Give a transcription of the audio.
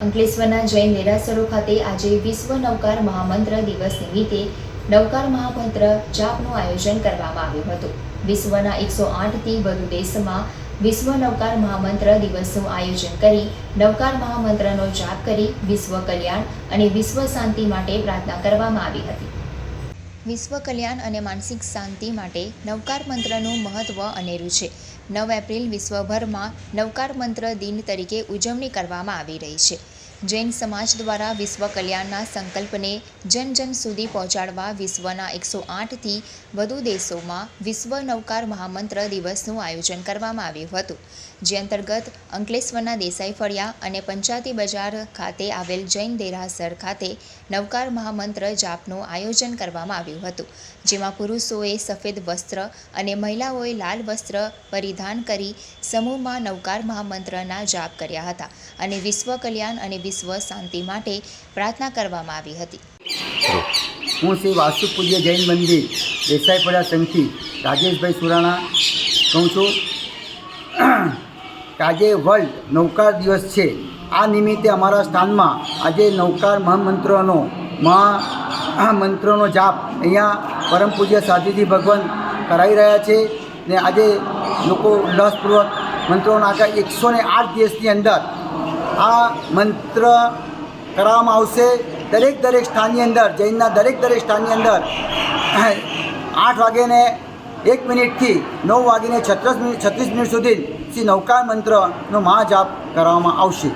અંકલેશ્વરના જૈન દેરાસરો ખાતે આજે વિશ્વ નવકાર મહામંત્ર દિવસ નિમિત્તે નવકાર મહામંત્ર જાપનું આયોજન કરવામાં આવ્યું હતું. વિશ્વના એકસો આઠથી વધુ દેશમાં વિશ્વ નવકાર મહામંત્ર દિવસનું આયોજન કરી નવકાર મહામંત્રનો જાપ કરી વિશ્વ કલ્યાણ અને વિશ્વ શાંતિ માટે પ્રાર્થના કરવામાં આવી હતી. વિશ્વ કલ્યાણ અને માનસિક શાંતિ માટે નવકાર મંત્રનું મહત્ત્વ અનેરું છે. નવ એપ્રિલ વિશ્વભરમાં નવકાર મંત્ર દિન તરીકે ઉજવણી કરવામાં આવી રહી છે. જૈન સમાજ દ્વારા વિશ્વ કલ્યાણના સંકલ્પને જન જન સુધી પહોંચાડવા વિશ્વના એકસો આઠથી વધુ દેશોમાં વિશ્વ નવકાર મહામંત્ર દિવસનું આયોજન કરવામાં આવ્યું હતું. જે અંતર્ગત અંકલેશ્વરના દેસાઈ ફળિયા અને પંચાયતી બજાર ખાતે આવેલ જૈન દેરાસર ખાતે નવકાર મહામંત્ર જાપનું આયોજન કરવામાં આવ્યું હતું, જેમાં પુરુષોએ સફેદ વસ્ત્ર અને મહિલાઓએ લાલ વસ્ત્ર પરિધાન કરી સમૂહમાં નવકાર મહામંત્રના જાપ કર્યા હતા અને વિશ્વ કલ્યાણ અને વિશ્વ શાંતિ માટે પ્રાર્થના કરવામાં આવી હતી. હું શ્રી વાસુપૂજ્ય જૈન મંદિર દેસાઈપડા સંઘથી રાજેશભાઈ સુરાણા કહું છું. આજે વર્લ્ડ નૌકાર દિવસ છે. આ નિમિત્તે અમારા સ્થાનમાં આજે નૌકાર મહામંત્રનો મહા મંત્રનો જાપ અહીંયા પરમ પૂજ્ય સાધુજી ભગવાન કરાવી રહ્યા છે ને આજે લોકો ઉલ્લાસપૂર્વક મંત્રોના એકસો ને આઠ દિવસની અંદર આ મંત્ર કરવામાં આવશે. દરેક દરેક સ્થાનની અંદર, જૈનના દરેક દરેક સ્થાનની અંદર, આઠ વાગ્યાને એક મિનિટથી નવ વાગીને છત્રીસ મિનિટ છત્રીસ મિનિટ સુધી શ્રી નૌકાર મંત્રનો મહાજાપ કરવામાં આવશે.